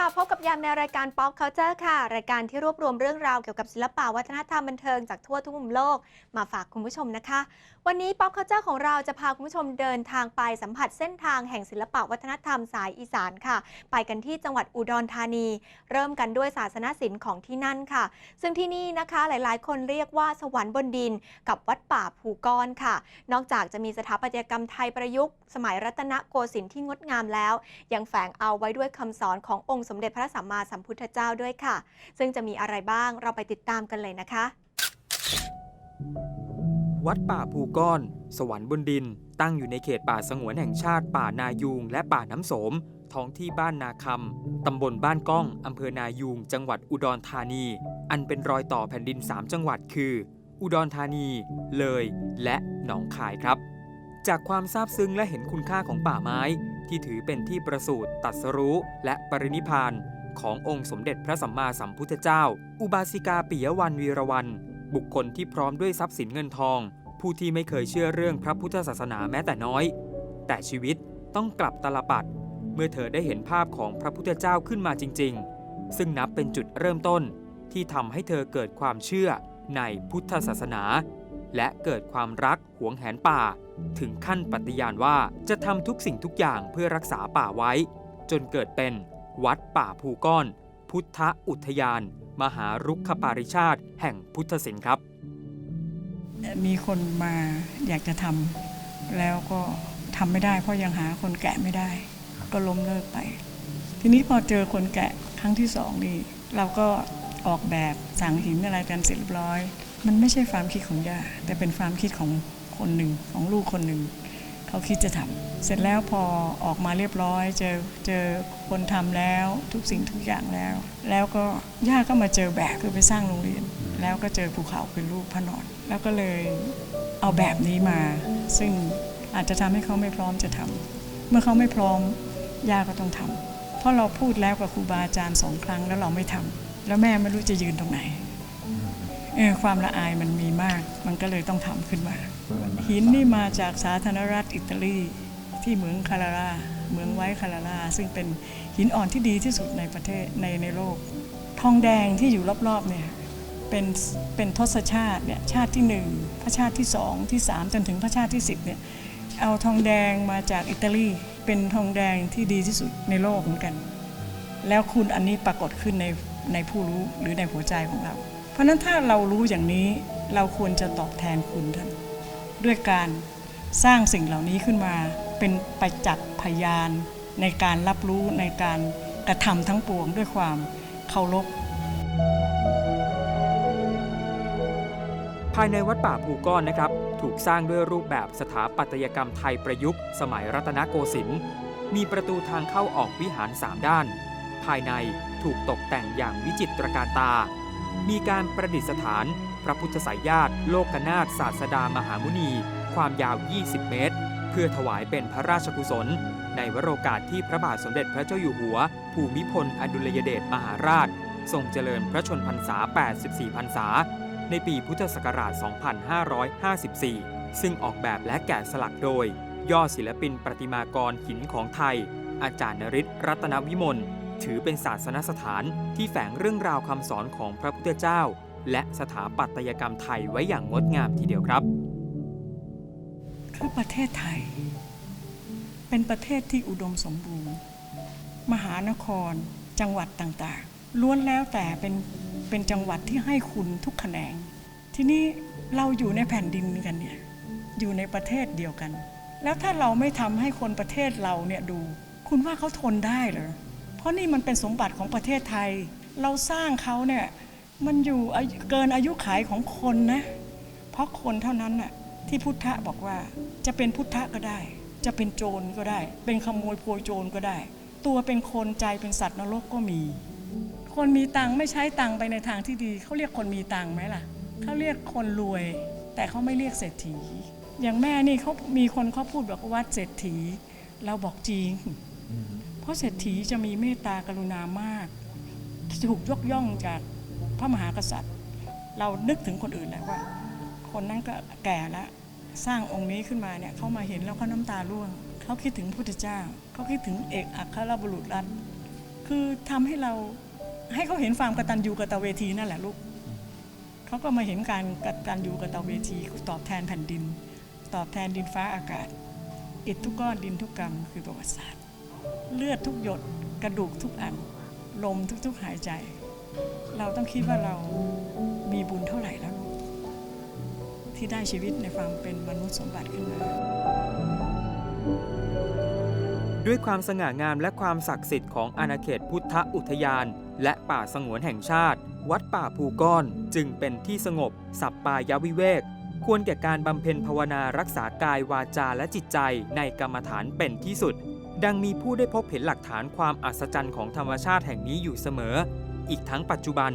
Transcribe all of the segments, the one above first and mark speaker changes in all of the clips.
Speaker 1: ค่ะ พบกับยามในรายการ Pop Culture ค่ะ รายการที่รวบรวมเรื่องราวเกี่ยวกับศิลปะวัฒนธรรมบันเทิงจากทั่วทุกมุมโลกมาฝากคุณผู้ชมนะคะ วันนี้ Pop Culture ของเราจะพาคุณผู้ชมเดินทางไปสัมผัสเส้นทางแห่งศิลปะวัฒนธรรมสายอีสานค่ะ ไปกันที่จังหวัดอุดรธานี เริ่มกันด้วยศาสนศิลป์ของที่นั่นค่ะ ซึ่งที่นี่นะคะหลายๆ คนเรียกว่าสวรรค์บนดิน กับวัดป่าภูก้อนค่ะ นอกจากจะมีสถาปัตยกรรมไทยประยุกต์ สมัยรัตนโกสินทร์ที่งดงามแล้ว ยังแฝงเอาไว้ด้วยคำสอนขององค์สมเด็จพระสัมมาสัมพุทธเจ้าด้วยค่ะ ซึ่งจะมีอะไรบ้างเราไปติดตามกันเลยนะคะ
Speaker 2: วัดป่าภูก้อน สวรรค์บนดิน ตั้งอยู่ในเขตป่าสงวนแห่งชาติ ป่านายูงและป่าน้ำโสม ท้องที่บ้านนาคำตำบลบ้านก้องอำเภอนายูง จังหวัดอุดรธานี อันเป็นรอยต่อแผ่นดิน 3 จังหวัดคือ อุดรธานี เลย และหนองคายครับ จากความซาบซึ้งและเห็นคุณค่าของป่าไม้ ที่ถือเป็นที่ประสูติตรัสรู้ และปรินิพพานขององค์สมเด็จพระสัมมาสัมพุทธเจ้า อุบาสิกาปิยวันวีรวัน บุคคลที่พร้อมด้วยทรัพย์สินเงินทอง ผู้ที่ไม่เคยเชื่อเรื่องพระพุทธศาสนาแม้แต่น้อย แต่ชีวิตต้องกลับตลปัด เมื่อเธอได้เห็นภาพของพระพุทธเจ้าขึ้นมาจริง ๆ ซึ่งนับเป็นจุดเริ่มต้นที่ทำให้เธอเกิดความเชื่อในพุทธศาสนา และเกิดความรักหวงแหนป่า ถึงขั้นปฏิญาณว่าจะทำทุกสิ่งทุกอย่างเพื่อรักษาป่าไว้ จนเกิดเป็นวัดป่าภูก้อน พุทธอุทยาน มหารุกขปาริชาติ แห่งพุทธศิลป์ครับ
Speaker 3: มีคนมาอยากจะทำแล้วก็ทำไม่ได้ เพราะยังหาคนแกะไม่ได้ ก็ล้มเลิกไป ทีนี้พอเจอคนแกะครั้งที่สองนี่เราก็ออกแบบสั่งหินอะไรกันเสร็จเรียบร้อย มันไม่ใช่ความคิดของย่าแต่เป็นความคิดของคนหนึ่งของลูกคนหนึ่งเขาคิดจะทำเสร็จแล้วพอออกมาเรียบร้อย เจอเจอคนทำแล้ว ทุกสิ่งทุกอย่างแล้ว แล้วก็ย่าก็มาเจอแบบคือไปสร้างโรงเรียน แล้วก็เจอภูเขาเป็นรูปพระนอน แล้วก็เลยเอาแบบนี้มา ซึ่งอาจจะทำให้เขาไม่พร้อมจะทำเมื่อเขาไม่พร้อมย่าก็ต้องทำเพราะเราพูดแล้วกับครูบาอาจารย์สองครั้งแล้วเราไม่ทำแล้วแม่ไม่รู้จะยืนตรงไหน เออความละอายมันมีมาก มันก็เลยต้องทำขึ้นมา หินนี่มาจากสาธารณรัฐอิตาลีที่เหมืองคาราราเหมืองไว้คาราราซึ่งเป็นหินอ่อนที่ดีที่สุดในประเทศในในโลก ทองแดงที่อยู่รอบๆเนี่ยเป็นเป็นทศชาติเนี่ยชาติที่หนึ่งพระชาติที่สองที่สามจนถึงพระชาติที่สิบเนี่ยเอาทองแดงมาจากอิตาลีเป็นทองแดงที่ดีที่สุดในโลกเหมือนกัน แล้วคุณอันนี้ปรากฏขึ้นในในผู้รู้หรือในหัวใจของเรา เพราะนั้นถ้าเรารู้อย่างนี้เราควรจะตอบแทนคุณท่านด้วยการสร้างสิ่งเหล่านี้ขึ้นมาเป็นประจักษ์พยานในการรับรู้ในการกระทำทั้งปวงด้วยความเคารพ
Speaker 2: ภายในวัดป่าภูก้อนนะครับ ถูกสร้างด้วยรูปแบบสถาปัตยกรรมไทยประยุกต์ สมัยรัตนโกสินทร์มีประตูทางเข้าออกวิหารสามด้าน ภายในถูกตกแต่งอย่างวิจิตรการตา มีการประดิษฐาน พระพุทธสายญาติ โลกนาถศาสดามหามุนี ความยาว 20 เมตร เพื่อถวายเป็นพระราชกุศล ในวโรกาสที่พระบาทสมเด็จพระเจ้าอยู่หัว ภูมิพลอดุลยเดชมหาราช ทรงเจริญพระชนพรรษา 84 พรรษา ในปีพุทธศักราช 2554 ซึ่งออกแบบและแกะสลักโดย ย่อศิลปินประติมากรหินของไทย อาจารย์นริศรัตนวิมล ถือเป็นศาสนสถานที่แฝงเรื่องราวคำสอนของพระพุทธเจ้า และสถาปัตยกรรมไทยไว้อย่างงดงามทีเดียวครับ
Speaker 3: คือประเทศไทย เป็นประเทศที่อุดมสมบูรณ์ มหานคร จังหวัดต่างๆ ล้วนแล้วแต่เป็นเป็นจังหวัดที่ให้คุณทุกแขนง ทีนี้เราอยู่ในแผ่นดินกันเนี่ยอยู่ในประเทศเดียวกัน แล้วถ้าเราไม่ทำให้คนประเทศเราเนี่ยดู คุณว่าเขาทนได้เหรอ ราะนี่มันเป็นสมบัติของประเทศไทย เราสร้างเขาเนี่ยมันอยู่เกินอายุขายของคนนะ เพราะคนเท่านั้นน่ะที่พุทธะบอกว่าจะเป็นพุทธะก็ได้ จะเป็นโจรก็ได้ เป็นขโมยโพยโจรก็ได้ ตัวเป็นคนใจเป็นสัตว์นรกก็มี คนมีตังไม่ใช้ตังไปในทางที่ดีเขาเรียกคนมีตังไหมล่ะเขาเรียกคนรวย แต่เขาไม่เรียกเศรษฐี อย่างแม่นี่เขามีคนเขาพูดบอกว่าเศรษฐี เราบอกจริง เพราะเศรษฐีจะมีเมตตากรุณามาก ถูกยกย่องจากพระมหากษัตริย์ เรานึกถึงคนอื่นแล้วว่า คนนั้นก็แก่แล้วสร้างองค์นี้ขึ้นมาเนี่ยเขามาเห็นแล้วเขาน้ำตาร่วงเขาคิดถึงพุทธเจ้าเขาคิดถึงเอกอัครบุรุษรัตคือทำให้เราให้เขาเห็นความกตัญญูกตเวทีนั่นแหละลูกเขาก็มาเห็นการกตัญญูกตเวทีตอบแทนแผ่นดิน ตอบแทนดินฟ้าอากาศอิฐทุกก้อนดินทุกกรรมคือประวัติศาสตร์ เลือดทุกหยดกระดูกทุกอัน ลมทุกๆหายใจ เราต้องคิดว่าเรามีบุญเท่าไหร่แล้ว ที่ได้ชีวิตในความเป็นมนุษย์สมบัติขึ้นมา
Speaker 2: ด้วยความสง่างามและความศักดิ์สิทธิ์ของอาณาเขตพุทธอุทยาน และป่าสงวนแห่งชาติ วัดป่าภูก้อนจึงเป็นที่สงบ สัปปายวิเวก ควรแก่การบำเพ็ญภาวนารักษากายวาจาและจิตใจในกรรมฐานเป็นที่สุด ดังมีผู้ได้พบเห็นหลักฐานความอัศจรรย์ของธรรมชาติแห่งนี้อยู่เสมอ อีกทั้งปัจจุบัน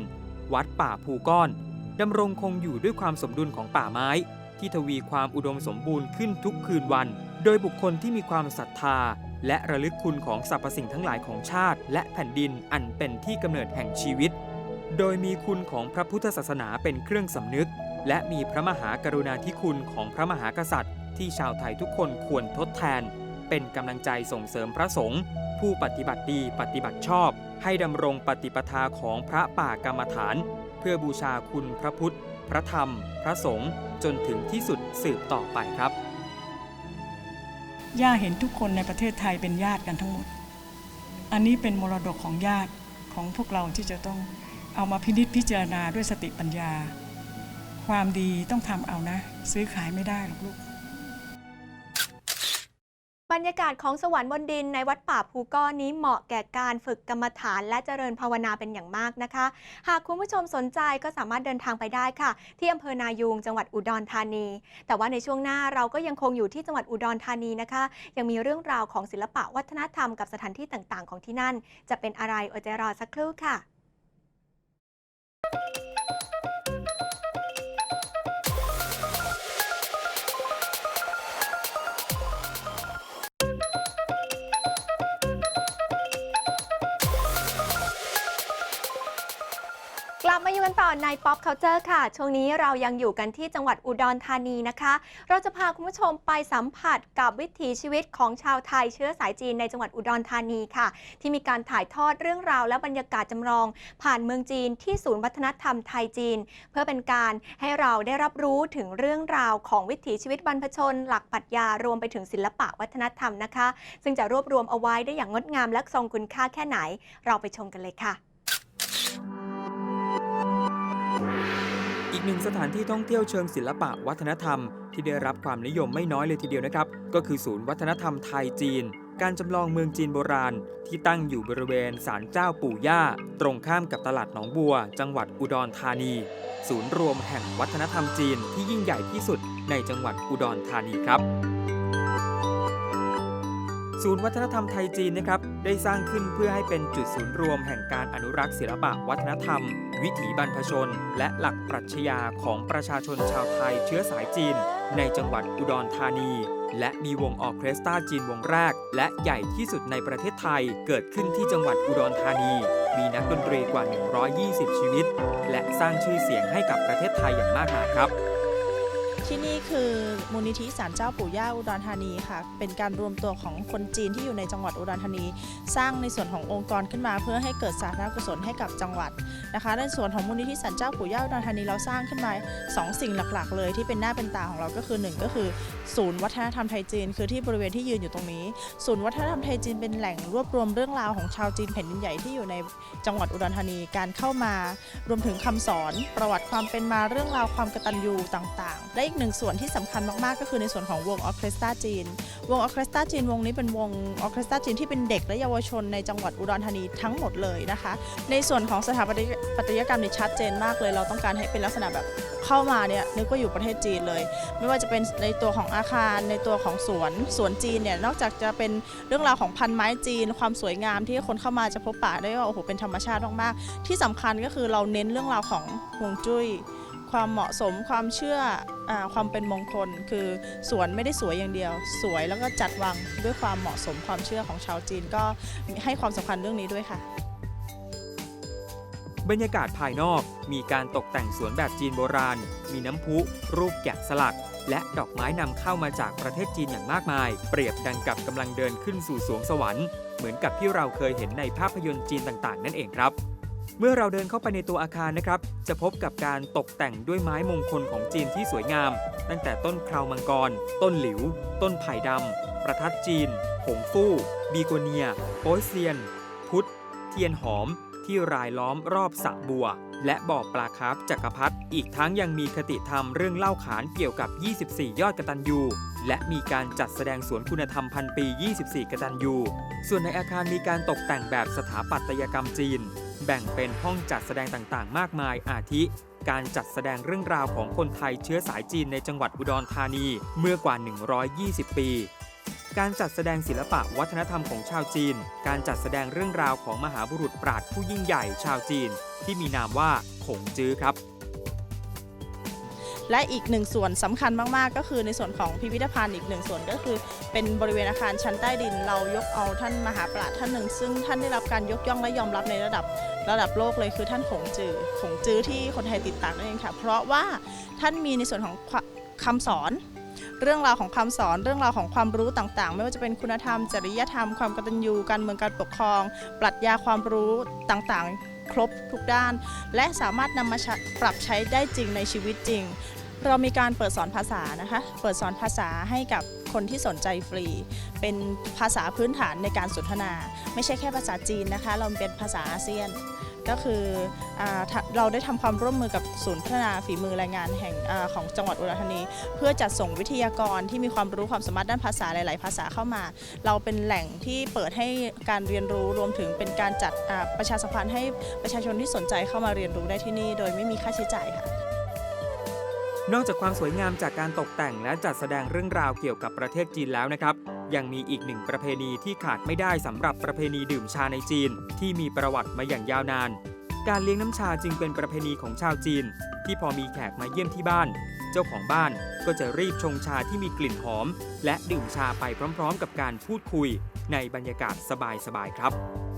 Speaker 2: วัดป่าภูก้อนดำรงคงอยู่ด้วยความสมดุลของป่าไม้ ที่ทวีความอุดมสมบูรณ์ขึ้นทุกคืนวัน โดยบุคคลที่มีความศรัทธา และระลึกคุณของสรรพสิ่งทั้งหลายของชาติ และแผ่นดินอันเป็นที่กำเนิดแห่งชีวิต โดยมีคุณของพระพุทธศาสนาเป็นเครื่องสำนึก และมีพระมหากรุณาธิคุณของพระมหากษัตริย์ ที่ชาวไทยทุกคนควรทดแทน เป็นกำลังใจส่งเสริมพระสงฆ์ผู้ปฏิบัติดีปฏิบัติชอบ ให้ดำรงปฏิปทาของพระป่ากรรมฐาน เพื่อบูชาคุณพระพุทธ พระธรรม พระสงฆ์จนถึงที่สุดสืบต่อไปครับ
Speaker 3: ย่าเห็นทุกคนในประเทศไทยเป็นญาติกันทั้งหมด อันนี้เป็นมรดกของญาติของพวกเราที่จะต้องเอามาพินิจพิจารณาด้วยสติปัญญา ความดีต้องทำเอานะ ซื้อขายไม่ได้หรอกลูก
Speaker 1: รรยากาศของสวรรค์บนดินในวัดป่าภูก้อนนี้เหมาะแก่การฝึกกรรมฐานและเจริญภาวนาเป็นอย่างมากนะคะ หากคุณผู้ชมสนใจก็สามารถเดินทางไปได้ค่ะ ที่อำเภอนายูงจังหวัดอุดรธานี แต่ว่าในช่วงหน้าเราก็ยังคงอยู่ที่จังหวัดอุดรธานีนะคะ ยังมีเรื่องราวของศิลปะวัฒนธรรมกับสถานที่ต่างๆ ของที่นั่น จะเป็นอะไรอดใจรอสักครู่ค่ะ บมาอยู่กันต่อใน Pop Culture ค่ะ ช่วงนี้เรายังอยู่กันที่จังหวัดอุดรธานีนะคะ เราจะพาคุณผู้ชมไปสัมผัสกับวิถีชีวิตของชาวไทยเชื้อสายจีนในจังหวัดอุดรธานีค่ะ ที่มีการถ่ายทอดเรื่องราวและบรรยากาศจำลอง ผ่านเมืองจีนที่ศูนย์วัฒนธรรมไทยจีน เพื่อเป็นการให้เราได้รับรู้ถึงเรื่องราวของวิถีชีวิตบรรพชน หลักปรัชญารวมไปถึงศิลปะวัฒนธรรมนะคะ ซึ่งจะรวบรวมเอาไว้ได้อย่างงดงามและทรงคุณค่าแค่ไหน เราไปชมกันเลยค่ะ
Speaker 2: อีกหนึ่งสถานที่ท่องเที่ยวเชิงศิลปะวัฒนธรรม ที่ได้รับความนิยมไม่น้อยเลยทีเดียวนะครับ ก็คือศูนย์วัฒนธรรมไทยจีน การจำลองเมืองจีนโบราณ ที่ตั้งอยู่บริเวณศาลเจ้าปู่ย่า ตรงข้ามกับตลาดหนองบัว จังหวัดอุดรธานี ศูนย์รวมแห่งวัฒนธรรมจีนที่ยิ่งใหญ่ที่สุดในจังหวัดอุดรธานีครับ ศูนย์วัฒนธรรมไทยจีนนะครับได้สร้างขึ้นเพื่อให้เป็นจุดศูนย์รวมแห่งการอนุรักษ์ศิลปะวัฒนธรรม วิถีบรรพชน และหลักปรัชญาของประชาชนชาวไทยเชื้อสายจีน ในจังหวัดอุดรธานี และมีวงออเคสตราจีนวงแรก และใหญ่ที่สุดในประเทศไทยเกิดขึ้นที่จังหวัดอุดรธานี มีนักดนตรีกว่า 120 ชีวิต และสร้างชื่อเสียงให้กับประเทศไทยอย่างมากมายครับ
Speaker 4: ที่นี่คือมูลนิธิศาลเจ้าปู่ย่าอุดรธานีค่ะ เป็นการรวมตัวของคนจีนที่อยู่ในจังหวัดอุดรธานี สร้างในส่วนขององค์กรขึ้นมา เพื่อให้เกิดสาธารณกุศลให้กับจังหวัดนะคะในส่วนของมูลนิธิศาลเจ้าปู่ย่าอุดรธานีเราสร้างขึ้นมาสองสิ่งหลักๆ เลยที่เป็นหน้าเป็นตาของเราก็คือหนึ่งก็คือ ศูนย์วัฒนธรรมไทยจีน คือที่บริเวณที่ยืนอยู่ตรงนี้ ศูนย์วัฒนธรรมไทยจีนเป็นแหล่งรวบรวมเรื่องราวของชาวจีนแผ่นดินใหญ่ที่อยู่ในจังหวัดอุดรธานีการเข้ามารวมถึงคำสอน ประวัติความเป็นมาเรื่องราวความกตัญญูต่างๆ และอีกหนึ่งส่วนที่สำคัญมากๆ ก็คือในส่วนของวงออเคสตราจีน วงออเคสตราจีนวงนี้เป็นวงออเคสตราจีนที่เป็นเด็กและเยาวชนในจังหวัดอุดรธานีทั้งหมดเลยนะคะ ในส่วนของสถาปัตยปตยกรรมนี่ชัดเจนมากเลย เราต้องการให้เป็นลักษณะแบบเข้ามาเนี่ยนึกว่าอยู่ประเทศจีนเลย ไม่ว่าจะเป็นในตัวของอาคารในตัวของสวนสวนจีนเนี่ยนอกจากจะเป็นเรื่องราวของพันไม้จีน ความสวยงามที่คนเข้ามาจะพบปะได้ว่าโอ้โหเป็นธรรมชาติมากๆที่สำคัญก็คือเราเน้นเรื่องราวของฮวงจุ้ย ความเหมาะสมความเชื่ออความเป็นมงคล คือสวนไม่ได้สวยอย่างเดียว สวยแล้วก็จัดวางด้วยความเหมาะสมความเชื่อของชาวจีนก็ให้ความสำคัญเรื่องนี้ด้วยค่ะ
Speaker 2: บรรยากาศภายนอกมีการตกแต่งสวนแบบจีนโบราณ มีน้ำพุ รูปแกะสลัก และดอกไม้นำเข้ามาจากประเทศจีนอย่างมากมาย เปรียบดังกับกำลังเดินขึ้นสู่สวงสวรรค์เหมือนกับที่เราเคยเห็นในภาพยนตร์จีนต่างๆ นั่นเองครับ เมื่อเราเดินเข้าไปในตัวอาคารนะครับ จะพบกับการตกแต่งด้วยไม้มงคลของจีนที่สวยงาม ตั้งแต่ต้นคราวมังกร ต้นหลิว ต้นไผ่ดำ ประทัดจีน ผงฟู่ บีโกเนีย โป๊ยเซียน พุทธ เทียนหอม ที่รายล้อมรอบสระบัว และบ่อปลาคาร์ฟจักรพรรดิอีกทั้งยังมีคติธรรมเรื่องเล่าขานเกี่ยวกับ 24 ยอดกตัญญู และมีการจัดแสดงสวนคุณธรรมพันปี 24 กตัญญู ส่วนในอาคารมีการตกแต่งแบบสถาปัตยกรรมจีน แบ่งเป็นห้องจัดแสดงต่างๆ มากมายอาทิการจัดแสดงเรื่องราวของคนไทยเชื้อสายจีนในจังหวัดอุดรธานีเมื่อกว่า 120 ปี การจัดแสดงศิลปะวัฒนธรรมของชาวจีน การจัดแสดงเรื่องราวของมหาบุรุษปราชญ์ผู้ยิ่งใหญ่ชาวจีน ที่มีนามว่าขงจื้อครับ
Speaker 4: และอีกหนึ่งส่วนสำคัญมาก ๆ ก็คือในส่วนของพิพิธภัณฑ์อีกหนึ่งส่วนก็คือ เป็นบริเวณอาคารชั้นใต้ดิน เรายกเอาท่านมหาปราชท่านหนึ่ง ซึ่งท่านได้รับการยกย่องและยอมรับในระดับระดับโลกเลยคือท่านขงจือขงจื้อที่คนไทยติดตามนั่นเองค่ะ เพราะว่าท่านมีในส่วนของควคำสอน เรื่องราวของคำสอนเรื่องราวของความรู้ต่างๆ ไม่ว่าจะเป็นคุณธรรม จริยธรรม ความกตัญญูการเมืองการปกครอง ปรัชญาความรู้ต่างๆ ครบทุกด้าน และสามารถนำมาปรับใช้ได้จริงในชีวิตจริง เรามีการเปิดสอนภาษานะคะ เปิดสอนภาษาให้กับคนที่สนใจฟรี เป็นภาษาพื้นฐานในการสนทนา ไม่ใช่แค่ภาษาจีนนะคะ เราเป็นภาษาอาเซียน ก็คืออเราได้ทำความร่วมมือกับศูนย์พัฒนาฝีมือแรงงานแห่งอของจังหวัดอุดรธานี เพื่อจัดส่งวิทยากรที่มีความรู้ความสามารถด้านภาษาหลาย ๆ ภาษาเข้ามา เราเป็นแหล่งที่เปิดให้การเรียนรู้รวมถึงเป็นการจัดประชาสัมพันธ์ให้ประชาชนที่สนใจเข้ามาเรียนรู้ได้ที่นี่ โดยไม่มีค่าใช้จ่ายค่ะ
Speaker 2: นอกจากความสวยงามจากการตกแต่งและจัดแสดงเรื่องราวเกี่ยวกับประเทศจีนแล้วนะครับ ยังมีอีกหนึ่งประเพณีที่ขาดไม่ได้สำหรับประเพณีดื่มชาในจีน ที่มีประวัติมาอย่างยาวนาน การเลี้ยงน้ำชาจึงเป็นประเพณีของชาวจีน ที่พอมีแขกมาเยี่ยมที่บ้าน เจ้าของบ้านก็จะรีบชงชาที่มีกลิ่นหอม และดื่มชาไปพร้อม ๆ กับการพูดคุย ในบรรยากาศสบายๆครับ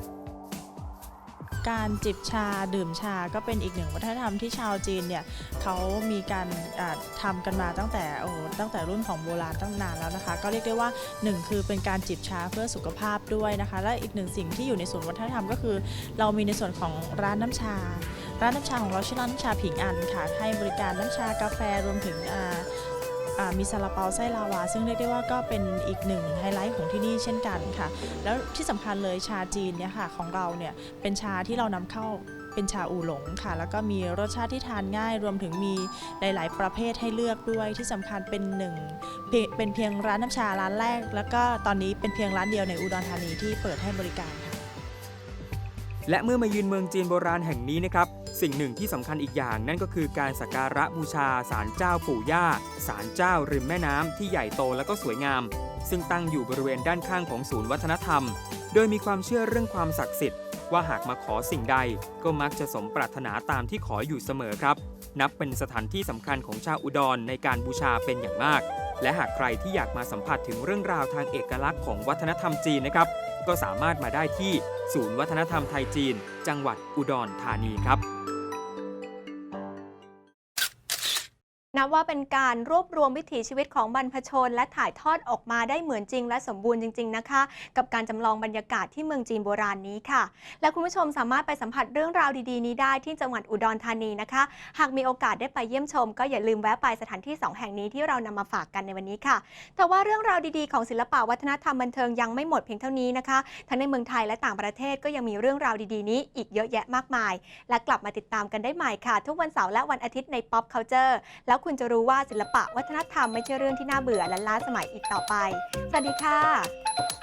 Speaker 4: การจิบชาดื่มชาก็เป็นอีกหนึ่งวัฒนธรรมที่ชาวจีนเนี่ยเขามีการอ่าทำกันมาตั้งแต่โอ้ตั้งแต่รุ่นของโบราณตั้งนานแล้วนะคะ ก็เรียกได้ว่าหนึ่งคือเป็นการจิบชาเพื่อสุขภาพด้วยนะคะ และอีกหนึ่งสิ่งที่อยู่ในส่วนวัฒนธรรมก็คือ เรามีในส่วนของร้านน้ำชา ร้านน้ำชาของเราชื่อร้านน้ำชาผิงอันค่ะให้บริการน้ำชากาแฟรวมถึงอ่า มีซาลาเปาไส้ลาวา ซึ่งเรียกได้ว่าก็เป็นอีกหนึ่งไฮไลท์ของที่นี่เช่นกันค่ะ แล้วที่สำคัญเลยชาจีนเนี่ยค่ะของเราเนี่ยเป็นชาที่เรานำเข้าเป็นชาอูหลงค่ะ แล้วก็มีรสชาติที่ทานง่าย รวมถึงมีหลาย ๆ ประเภทให้เลือกด้วยที่สำคัญเป็นหนึ่งเพียงเป็นเพียงร้านน้ำชาร้านแรก แล้วก็ตอนนี้เป็นเพียงร้านเดียวในอุดรธานีที่เปิดให้บริการค่ะ
Speaker 2: และเมื่อมายืนเมืองจีนโบราณแห่งนี้นะครับ สิ่งหนึ่งที่สำคัญอีกอย่างนั่นก็คือการสักการะบูชาศาลเจ้าปู่ย่าศาลเจ้าริมแม่น้ำที่ใหญ่โตและก็สวยงาม ซึ่งตั้งอยู่บริเวณด้านข้างของศูนย์วัฒนธรรม โดยมีความเชื่อเรื่องความศักดิ์สิทธิ์ว่าหากมาขอสิ่งใดก็มักจะสมปรารถนาตามที่ขออยู่เสมอครับ นับเป็นสถานที่สำคัญของชาวอุดรในการบูชาเป็นอย่างมาก และหากใครที่อยากมาสัมผัสถึงเรื่องราวทางเอกลักษณ์ของวัฒนธรรมจีนนะครับ ก็สามารถมาได้ที่ศูนย์วัฒนธรรมไทยจีน จังหวัดอุดรธานีครับ
Speaker 1: นับว่าเป็นการรวบรวมวิถีชีวิตของบรรพชน และถ่ายทอดออกมาได้เหมือนจริง และสมบูรณ์จริง ๆ นะคะ กับการจำลองบรรยากาศที่เมืองจีนโบราณนี้ค่ะ และคุณผู้ชมสามารถไปสัมผัสเรื่องราวดีๆ นี้ได้ที่จังหวัดอุดรธานีนะคะ หากมีโอกาสได้ไปเยี่ยมชม ก็อย่าลืมแวะไปสถานที่ 2 แห่งนี้ที่เรานำมาฝากกันในวันนี้ค่ะ แต่ว่าเรื่องราวดีๆของศิลปะวัฒนธรรมบันเทิงยังไม่หมดเพียงเท่านี้นะคะทั้งในเมืองไทยและต่างประเทศก็ยังมีเรื่องราวดีๆ นี้อีกเยอะแยะมากมาย และกลับมาติดตามกันได้ใหม่ค่ะ ทุกวันเสาร์และวันอาทิตย์ใน Pop Culture แล้วคุณจะรู้ว่าศิลปะวัฒนธรรมไม่ใช่เรื่องที่น่าเบื่อและล้าสมัยอีกต่อไป สวัสดีค่ะ